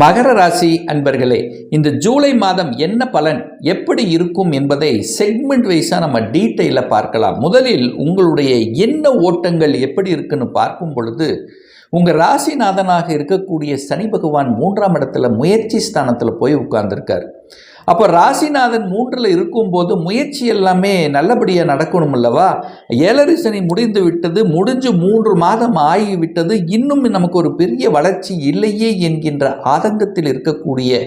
மகர ராசி அன்பர்களே இந்த ஜூலை மாதம் என்ன பலன் எப்படி இருக்கும் என்பதை செக்மெண்ட் வைஸாக நம்ம டீட்டெயிலாக பார்க்கலாம். முதலில் உங்களுடைய என்ன ஓட்டங்கள் எப்படி இருக்குன்னு பார்க்கும் பொழுது உங்கள் ராசிநாதனாக இருக்கக்கூடிய சனி பகவான் மூன்றாம் இடத்துல முயற்சி ஸ்தானத்தில் போய் உட்கார்ந்துருக்கார். அப்போ ராசிநாதன் மூன்றில் இருக்கும்போது முயற்சி எல்லாமே நல்லபடியாக நடக்கணும் அல்லவா? ஏழரை சனி முடிந்து விட்டது முடிஞ்சு மூன்று மாதம் ஆகிவிட்டது இன்னும் நமக்கு ஒரு பெரிய வளர்ச்சி இல்லையே என்கின்ற ஆதங்கத்தில் இருக்கக்கூடிய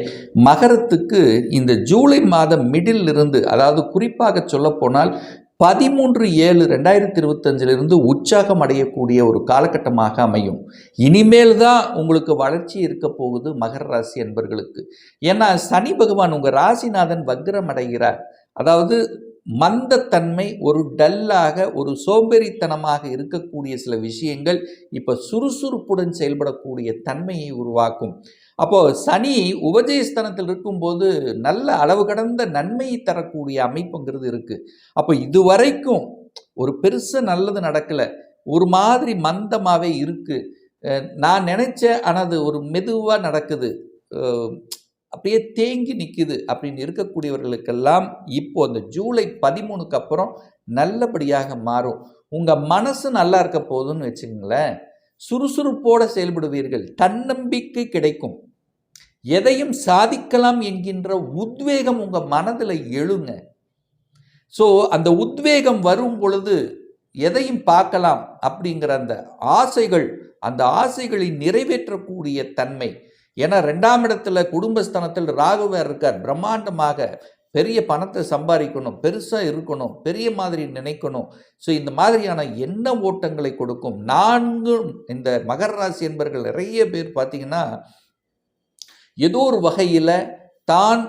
மகரத்துக்கு இந்த ஜூலை மாதம் மிடில் இருந்து அதாவது குறிப்பாக சொல்லப்போனால் பதிமூன்று ஏழு ரெண்டாயிரத்தி இருபத்தஞ்சிலிருந்து உற்சாகம் அடையக்கூடிய ஒரு காலகட்டமாக அமையும். இனிமேல் தான் உங்களுக்கு வளர்ச்சி இருக்க போகுது மகர ராசி என்பர்களுக்கு ஏன்னா சனி பகவான் உங்கள் ராசிநாதன் வக்ரம் அடைகிறார். அதாவது மந்தத்தன்மை ஒரு டல்லாக ஒரு சோம்பேறித்தனமாக இருக்கக்கூடிய சில விஷயங்கள் இப்போ சுறுசுறுப்புடன் செயல்படக்கூடிய தன்மையை உருவாக்கும். அப்போது சனி உபஜயஸ்தனத்தில் இருக்கும்போது நல்ல அளவு கடந்த நன்மையை தரக்கூடிய அமைப்புங்கிறது இருக்குது அப்போ இதுவரைக்கும் ஒரு பெருசாக நல்லது நடக்கலை. ஒரு மாதிரி மந்தமாகவே இருக்குது நான் நினச்சேன் ஆனால் அது ஒரு மெதுவாக நடக்குது. அப்படியே தேங்கி நிற்குது அப்படின்னு இருக்கக்கூடியவர்களுக்கெல்லாம் இப்போ அந்த ஜூலை பதிமூணுக்கு அப்புறம் நல்லபடியாக மாறும். உங்கள் மனசு நல்லா இருக்க போதுன்னு வச்சுங்களேன் சுறுசுறுப்போடு செயல்படுவீர்கள். தன்னம்பிக்கை கிடைக்கும். எதையும் சாதிக்கலாம் என்கின்ற உத்வேகம் உங்கள் மனதில் எழுங்க. ஸோ அந்த உத்வேகம் வரும் பொழுது எதையும் பார்க்கலாம் அப்படிங்கிற அந்த ஆசைகள் அந்த ஆசைகளை நிறைவேற்றக்கூடிய தன்மை. ஏன்னா ரெண்டாம் இடத்துல குடும்பஸ்தானத்தில் ராகுவர் இருக்கார். பிரம்மாண்டமாக பெரிய பணத்தை சம்பாதிக்கணும் பெருசாக இருக்கணும் பெரிய மாதிரி நினைக்கணும். ஸோ இந்த மாதிரியான எண்ண ஓட்டங்களை கொடுக்கும். நான்கும் இந்த மகர ராசி என்பர்கள் நிறைய பேர் பார்த்தீங்கன்னா ஏதோ ஒரு வகையில் தான்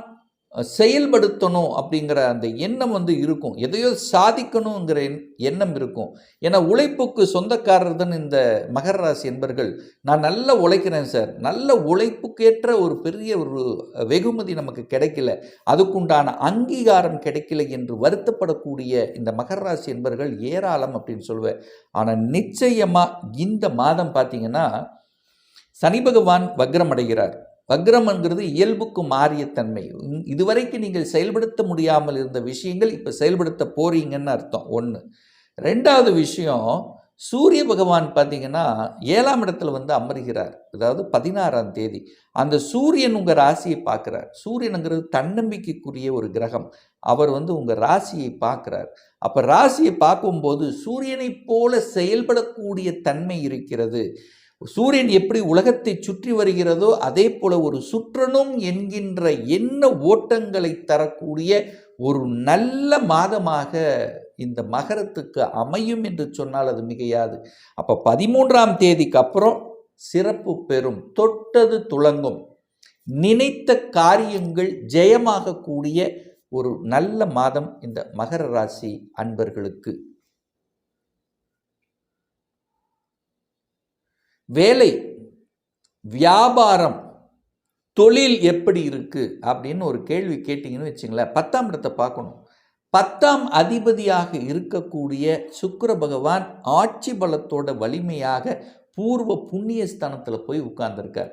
செயல்படுத்தணும் அப்படிங்கிற அந்த எண்ணம் வந்து இருக்கும். எதையோ சாதிக்கணுங்கிற எண்ணம் இருக்கும். ஏன்னா உழைப்புக்கு சொந்தக்காரர் தான் இந்த மகர ராசி என்பர்கள். நான் நல்லா உழைக்கிறேன் சார். நல்ல உழைப்புக்கேற்ற ஒரு பெரிய ஒரு வெகுமதி நமக்கு கிடைக்கல. அதுக்குண்டான அங்கீகாரம் கிடைக்கல என்று வருத்தப்படக்கூடிய இந்த மகர ராசி என்பர்கள் ஏராளம் அப்படின்னு சொல்லுவேன் ஆனால் நிச்சயமாக இந்த மாதம் பார்த்தீங்கன்னா சனி பகவான் வக்ரம் அடைகிறார். வக்ரம்ங்கிறது இயல்புக்கு மாறிய தன்மை. இதுவரைக்கும் நீங்கள் செயல்படுத்த முடியாமல் இருந்த விஷயங்கள் இப்போ செயல்படுத்த போறீங்கன்னு அர்த்தம். ஒன்று ரெண்டாவது விஷயம் சூரிய பகவான் பார்த்தீங்கன்னா ஏழாம் இடத்துல வந்து அமர்கிறார். அதாவது பதினாறாம் தேதி. அந்த சூரியன் உங்கள் ராசியை பார்க்குறார் சூரியனுங்கிறது தன்னம்பிக்கைக்குரிய ஒரு கிரகம். அவர் வந்து உங்கள் ராசியை பார்க்குறார் அப்போ ராசியை பார்க்கும்போது சூரியனைப் போல செயல்படக்கூடிய தன்மை இருக்கிறது. சூரியன் எப்படி உலகத்தை சுற்றி வருகிறதோ அதே போல ஒரு சுற்றணும் என்கின்ற என்ன ஓட்டங்களை தரக்கூடிய ஒரு நல்ல மாதமாக இந்த மகரத்துக்கு அமையும் என்று சொன்னால் அது மிகையாது. அப்போ பதிமூன்றாம் தேதிக்கு அப்புறம் சிறப்பு பெறும் தொட்டது துளங்கும். நினைத்த காரியங்கள் ஜெயமாகக்கூடிய ஒரு நல்ல மாதம் இந்த மகர ராசி அன்பர்களுக்கு. வேலை வியாபாரம் தொழில் எப்படி இருக்குது அப்படின்னு ஒரு கேள்வி கேட்டிங்கன்னு வச்சுங்களேன். பத்தாம் இடத்தை பார்க்கணும். பத்தாம் அதிபதியாக இருக்கக்கூடிய சுக்கிர பகவான் ஆட்சி பலத்தோட வலிமையாக பூர்வ புண்ணிய ஸ்தானத்தில் போய் உட்கார்ந்துருக்கார்.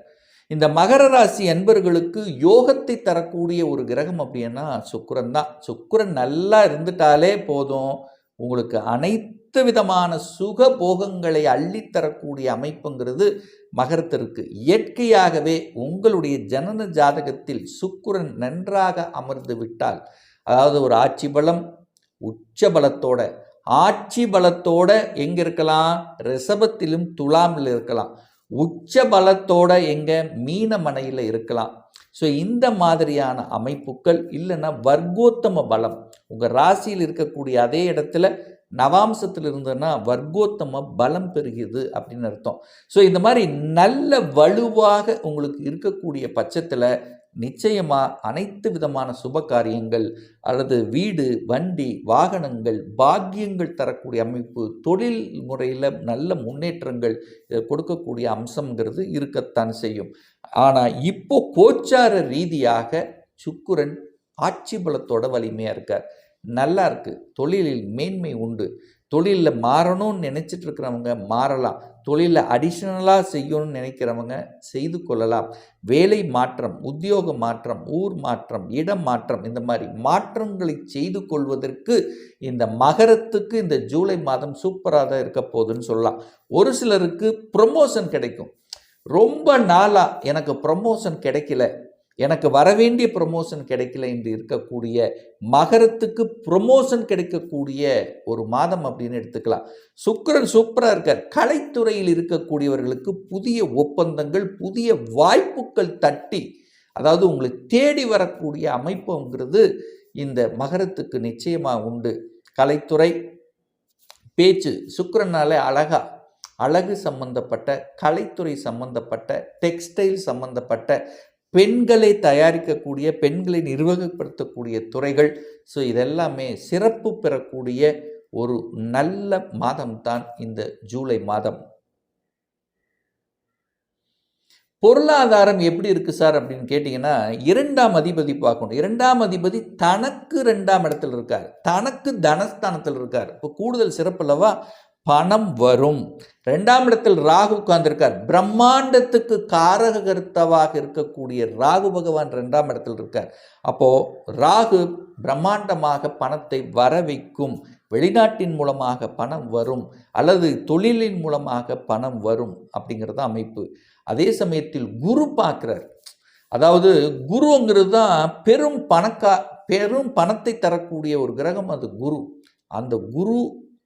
இந்த மகர ராசி அன்பர்களுக்கு யோகத்தை தரக்கூடிய ஒரு கிரகம் அப்படின்னா சுக்கிரன் தான். சுக்கிரன் நல்லா இருந்துட்டாலே போதும். உங்களுக்கு அனைத்து விதமான சுக போகங்களை அள்ளித்தரக்கூடிய அமைப்புங்கிறது மகரத்திற்கு. இயற்கையாகவே உங்களுடைய ஜனன ஜாதகத்தில் சுக்கிரன் நன்றாக அமர்ந்து விட்டால் அதாவது ஒரு ஆட்சி பலம் உச்ச பலத்தோட ஆட்சி பலத்தோட எங்க இருக்கலாம்? ரிஷபத்திலும் துலாமில் இருக்கலாம். உச்ச பலத்தோட எங்க? மீனமனையில் இருக்கலாம். ஸோ இந்த மாதிரியான அமைப்புகள் இல்லைன்னா வர்க்கோத்தம பலம். உங்கள் ராசியில் இருக்கக்கூடிய அதே இடத்துல நவாம்சத்தில் இருந்ததுன்னா வர்க்கோத்தம பலம் பெருகுது அப்படின்னு அர்த்தம். ஸோ இந்த மாதிரி நல்ல வலுவாக உங்களுக்கு இருக்கக்கூடிய பட்சத்தில் நிச்சயமாக அனைத்து விதமான சுப காரியங்கள் அல்லது வீடு வண்டி வாகனங்கள் பாக்கியங்கள் தரக்கூடிய அமைப்பு தொழில் முறையில் நல்ல முன்னேற்றங்கள் கொடுக்கக்கூடிய அம்சங்கிறது இருக்கத்தான் செய்யும். ஆனால் இப்போ கோச்சார ரீதியாக சுக்குரன் ஆட்சி பலத்தோட வலிமையாக இருக்கார். நல்லா இருக்குது தொழிலில் மேன்மை உண்டு. தொழிலில் மாறணும்னு நினச்சிட்டு இருக்கிறவங்க மாறலாம். தொழிலில் அடிஷ்னலாக செய்யணும்னு நினைக்கிறவங்க செய்து கொள்ளலாம். வேலை மாற்றம் உத்தியோக மாற்றம் ஊர் மாற்றம் இடம் மாற்றம் இந்த மாதிரி மாற்றங்களை செய்து கொள்வதற்கு இந்த மகரத்துக்கு இந்த ஜூலை மாதம் சூப்பராக தான் இருக்க போகுதுன்னு சொல்லலாம். ஒரு சிலருக்கு ப்ரொமோஷன் கிடைக்கும். ரொம்ப நாளாக எனக்கு ப்ரொமோஷன் கிடைக்கல. எனக்கு வரவேண்டிய ப்ரொமோஷன் கிடைக்கல என்று இருக்கக்கூடிய மகரத்துக்கு ப்ரொமோஷன் கிடைக்கக்கூடிய ஒரு மாதம் அப்படின்னு எடுத்துக்கலாம். சுக்கரன் சூப்பராக இருக்கார். கலைத்துறையில் இருக்கக்கூடியவர்களுக்கு புதிய ஒப்பந்தங்கள் புதிய வாய்ப்புகள் தட்டி அதாவது உங்களை தேடி வரக்கூடிய அமைப்புங்கிறது இந்த மகரத்துக்கு நிச்சயமாக உண்டு. கலைத்துறை பேச்சு சுக்கரனாலே அழகா அழகு சம்பந்தப்பட்ட கலைத்துறை சம்பந்தப்பட்ட டெக்ஸ்டைல் சம்பந்தப்பட்ட பெண்களை தயாரிக்கக்கூடிய பெண்களை நிர்வகப்படுத்தக்கூடிய துறைகள். ஸோ இதெல்லாமே சிறப்பு பெறக்கூடிய ஒரு நல்ல மாதம்தான் இந்த ஜூலை மாதம். பொருளாதாரம் எப்படி இருக்கு சார் அப்படின்னு கேட்டிங்கன்னா இரண்டாம் அதிபதி பார்க்கணும். இரண்டாம் அதிபதி தனக்கு ரெண்டாம் இடத்துல இருக்கார். தனக்கு தனஸ்தானத்தில் இருக்கார். இப்போ கூடுதல் சிறப்புலவா பணம் வரும். ரெண்டாம் இடத்தில் ராகு உட்கார்ந்திருக்கார். பிரம்மாண்டத்துக்கு காரக கருத்தவாக இருக்கக்கூடிய ராகு பகவான் ரெண்டாம் இடத்தில் இருக்கார். அப்போது ராகு பிரம்மாண்டமாக பணத்தை வர வைக்கும் வெளிநாட்டின் மூலமாக பணம் வரும். அல்லது தொழிலின் மூலமாக பணம் வரும் அப்படிங்கிறது அமைப்பு. அதே சமயத்தில் குரு பார்க்குறார். அதாவது குருங்கிறது தான் பெரும் பணக்கா பெரும் பணத்தை தரக்கூடிய ஒரு கிரகம் அது குரு. அந்த குரு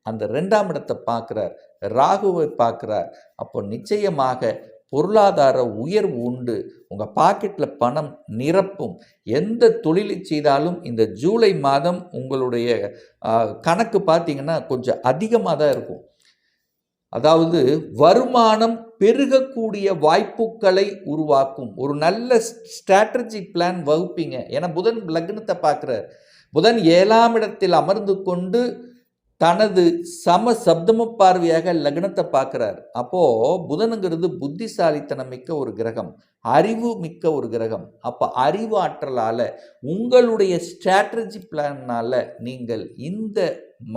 அந்த ரெண்டாம் இடத்தை பார்க்குறார். ராகுவை பார்க்குறார். அப்போ நிச்சயமாக பொருளாதார உயர்வு உண்டு. உங்கள் பாக்கெட்டில் பணம் நிரப்பும். எந்த தொழிலை செய்தாலும் இந்த ஜூலை மாதம் உங்களுடைய கணக்கு பார்த்தீங்கன்னா கொஞ்சம் அதிகமாக தான் இருக்கும். அதாவது வருமானம் பெருகக்கூடிய வாய்ப்புகளை உருவாக்கும். ஒரு நல்ல ஸ்ட்ராட்டஜிக் பிளான் வகுப்பீங்க. ஏன்னா புதன் லக்னத்தை பார்க்குறார். புதன் ஏழாம் இடத்தில் அமர்ந்து கொண்டு தனது சம சப்தம பார்வையாக லக்னத்தை பார்க்குறார். அப்போது புதனுங்கிறது புத்திசாலித்தனம் மிக்க ஒரு கிரகம் அறிவு மிக்க ஒரு கிரகம். அப்போ அறிவு ஆற்றலால் உங்களுடைய ஸ்ட்ராட்டஜி பிளானால் நீங்கள் இந்த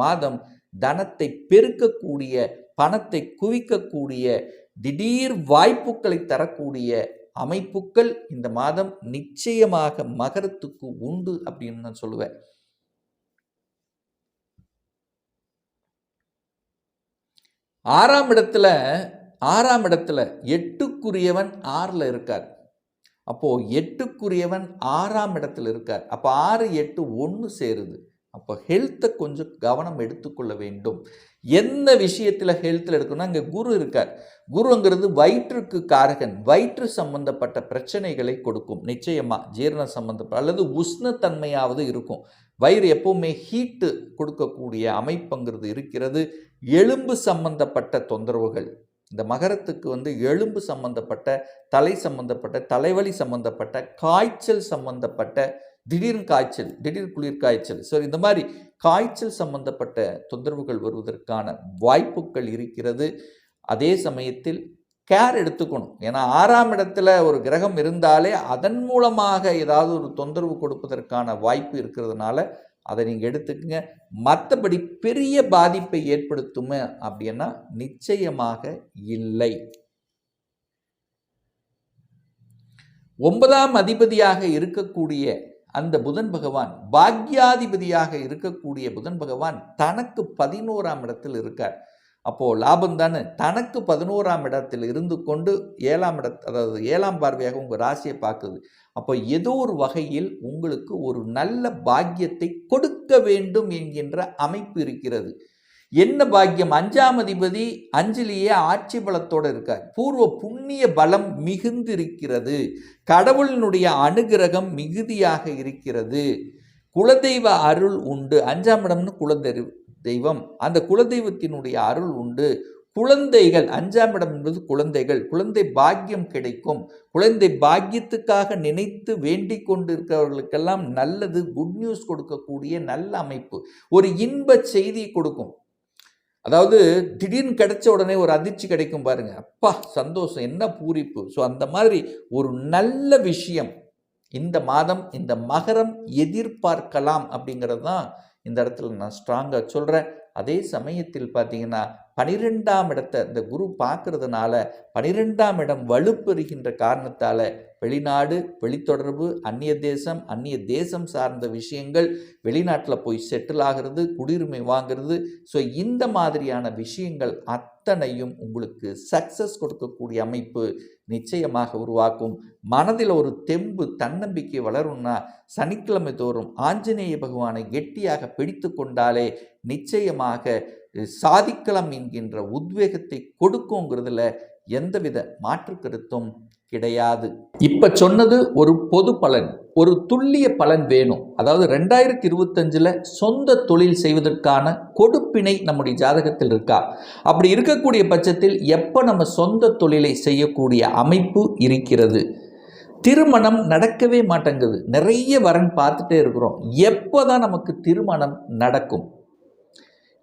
மாதம் தனத்தை பெருக்கக்கூடிய பணத்தை குவிக்கக்கூடிய திடீர் வாய்ப்புகளை தரக்கூடிய அமைப்புகள் இந்த மாதம் நிச்சயமாக மகரத்துக்கு உண்டு அப்படின்னு நான் சொல்லுவேன். ஆறாம் இடத்துல ஆறாம் இடத்துல எட்டுக்குரியவன் ஆறில் இருக்கார். அப்போது எட்டுக்குரியவன் ஆறாம் இடத்துல இருக்கார். அப்போ ஆறு எட்டு ஒன்று சேருது. அப்போ ஹெல்த்தை கொஞ்சம் கவனம் எடுத்துக்கொள்ள வேண்டும். எந்த விஷயத்தில் ஹெல்த்தில் எடுக்கணும்னா இங்கே குரு இருக்கார். குருங்கிறது வயிற்றுக்கு காரகன். வயிற்று சம்பந்தப்பட்ட பிரச்சனைகளை கொடுக்கும். நிச்சயமாக ஜீரண சம்பந்தப்பட்ட அல்லது உஷ்ணத்தன்மையாவது இருக்கும். வயிறு எப்பவுமே ஹீட்டு கொடுக்கக்கூடிய அமைப்புங்கிறது இருக்கிறது. எலும்பு சம்பந்தப்பட்ட தொந்தரவுகள். இந்த மகரத்துக்கு வந்து எலும்பு சம்பந்தப்பட்ட தலை சம்பந்தப்பட்ட தலைவலி சம்பந்தப்பட்ட காய்ச்சல் சம்பந்தப்பட்ட திடீர் காய்ச்சல் திடீர் குளிர் காய்ச்சல். ஸோ இந்த மாதிரி காய்ச்சல் சம்பந்தப்பட்ட தொந்தரவுகள் வருவதற்கான வாய்ப்புகள் இருக்கிறது. அதே சமயத்தில் கேர் எடுத்துக்கணும். ஏன்னா ஆறாம் இடத்துல ஒரு கிரகம் இருந்தாலே அதன் மூலமாக ஏதாவது ஒரு தொந்தரவு கொடுப்பதற்கான வாய்ப்பு இருக்கிறதுனால அதை நீங்கள் எடுத்துக்கங்க. மற்றபடி பெரிய பாதிப்பை ஏற்படுத்துமே அப்படின்னா நிச்சயமாக இல்லை. ஒன்பதாம் அதிபதியாக இருக்கக்கூடிய அந்த புதன் பகவான் பாக்யாதிபதியாக இருக்கக்கூடிய புதன் பகவான் தனக்கு பதினோராம் இடத்தில் இருக்கார். அப்போது லாபம் தானே? தனக்கு பதினோராம் இடத்தில் இருந்து கொண்டு ஏழாம் இட அதாவது ஏழாம் பார்வையாக உங்கள் ராசியை பார்க்குது. அப்போ ஏதோ ஒரு வகையில் உங்களுக்கு ஒரு நல்ல பாக்கியத்தை கொடுக்க வேண்டும் என்கின்ற அமைப்பு இருக்கிறது. என்ன பாக்கியம்? அஞ்சாம் அதிபதி அஞ்சலியே ஆட்சி பலத்தோடு இருக்கார். பூர்வ புண்ணிய பலம் மிகுந்திருக்கிறது. கடவுளினுடைய அனுகிரகம் மிகுதியாக இருக்கிறது. குலதெய்வ அருள் உண்டு. அஞ்சாம் இடம்னு குலதெய்வ தெய்வம். அந்த குலதெய்வத்தினுடைய அருள் உண்டு. குழந்தைகள் அஞ்சாம் இடம் என்பது குழந்தைகள். குழந்தை பாக்கியம் கிடைக்கும். குழந்தை பாக்கியத்துக்காக நினைத்து வேண்டி கொண்டிருக்கிறவர்களுக்கெல்லாம் நல்லது குட் நியூஸ் கொடுக்கக்கூடிய நல்ல அமைப்பு. ஒரு இன்ப செய்தி கொடுக்கும். அதாவது திடீர்னு கிடைச்ச உடனே ஒரு அதிர்ச்சி கிடைக்கும் பாருங்க. அப்பா சந்தோஷம். என்ன பூரிப்பு. ஸோ அந்த மாதிரி ஒரு நல்ல விஷயம். இந்த மாதம் இந்த மகரம் எதிர்பார்க்கலாம் அப்படிங்கிறது தான் இந்த இடத்துல நான் ஸ்ட்ராங்காக சொல்கிறேன் அதே சமயத்தில் பார்த்தீங்கன்னா பனிரெண்டாம் இடத்தை இந்த குரு பார்க்கறதுனால பனிரெண்டாம் இடம் வலுப்பெறுகின்ற காரணத்தால் வெளிநாடு வெளித்தொடர்பு அந்நிய தேசம் அந்நிய தேசம் சார்ந்த விஷயங்கள் வெளிநாட்டில் போய் செட்டில் ஆகிறது குடியுரிமை வாங்குறது. ஸோ இந்த மாதிரியான விஷயங்கள் அத்தனையும் உங்களுக்கு சக்ஸஸ் கொடுக்கக்கூடிய அமைப்பு நிச்சயமாக உருவாக்கும். மனதில் ஒரு தெம்பு தன்னம்பிக்கை வளரும்னா சனிக்கிழமை தோறும் ஆஞ்சநேய பகவானை கெட்டியாக பிடித்து கொண்டாலே நிச்சயமாக சாதிக்கலாம் என்கின்ற உத்வேகத்தை கொடுக்குங்கிறதுல எந்தவித மாற்று கருத்தும் கிடையாது. இப்ப சொன்னது ஒரு பொது பலன் ஒரு துல்லிய பலன் வேணும். அதாவது ரெண்டாயிரத்தி இருபத்தஞ்சில் சொந்த தொழில் செய்வதற்கான கொடுப்பினை நம்முடைய ஜாதகத்தில் இருக்கா? அப்படி இருக்கக்கூடிய பட்சத்தில் எப்போ நம்ம சொந்த தொழிலை செய்யக்கூடிய அமைப்பு இருக்கிறது? திருமணம் நடக்கவே மாட்டேங்குது. நிறைய வரன் பார்த்துட்டே இருக்கிறோம். எப்போ தான் நமக்கு திருமணம் நடக்கும்?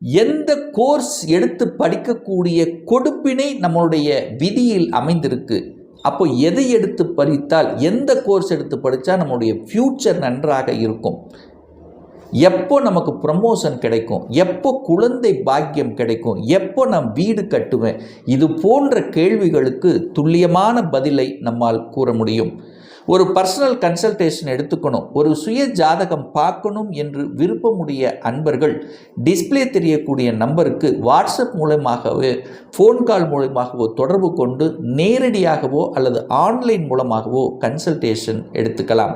எந்த கோர்ஸ் எடுத்து படிக்கக்கூடிய கொடுப்பினை நம்மளுடைய விதியில் அமைந்திருக்கு? அப்போ எதை எடுத்து படித்தால் எந்த கோர்ஸ் எடுத்து படித்தா நம்மளுடைய ஃப்யூச்சர் நன்றாக இருக்கும்? எப்போ நமக்கு ப்ரமோஷன் கிடைக்கும்? எப்போ குழந்தை பாக்கியம் கிடைக்கும்? எப்போ நான் வீடு கட்டுவேன்? இது போன்ற கேள்விகளுக்கு துல்லியமான பதிலை நம்மால் கூற முடியும். ஒரு பர்சனல் கன்சல்டேஷன் எடுத்துக்கணும். ஒரு சுய ஜாதகம் பார்க்கணும் என்று விருப்பமுடைய அன்பர்கள் டிஸ்ப்ளே தெரியக்கூடிய நம்பருக்கு வாட்ஸ்அப் மூலமாகவே ஃபோன் கால் மூலமாகவோ தொடர்பு கொண்டு நேரடியாகவோ அல்லது ஆன்லைன் மூலமாகவோ கன்சல்டேஷன் எடுத்துக்கலாம்.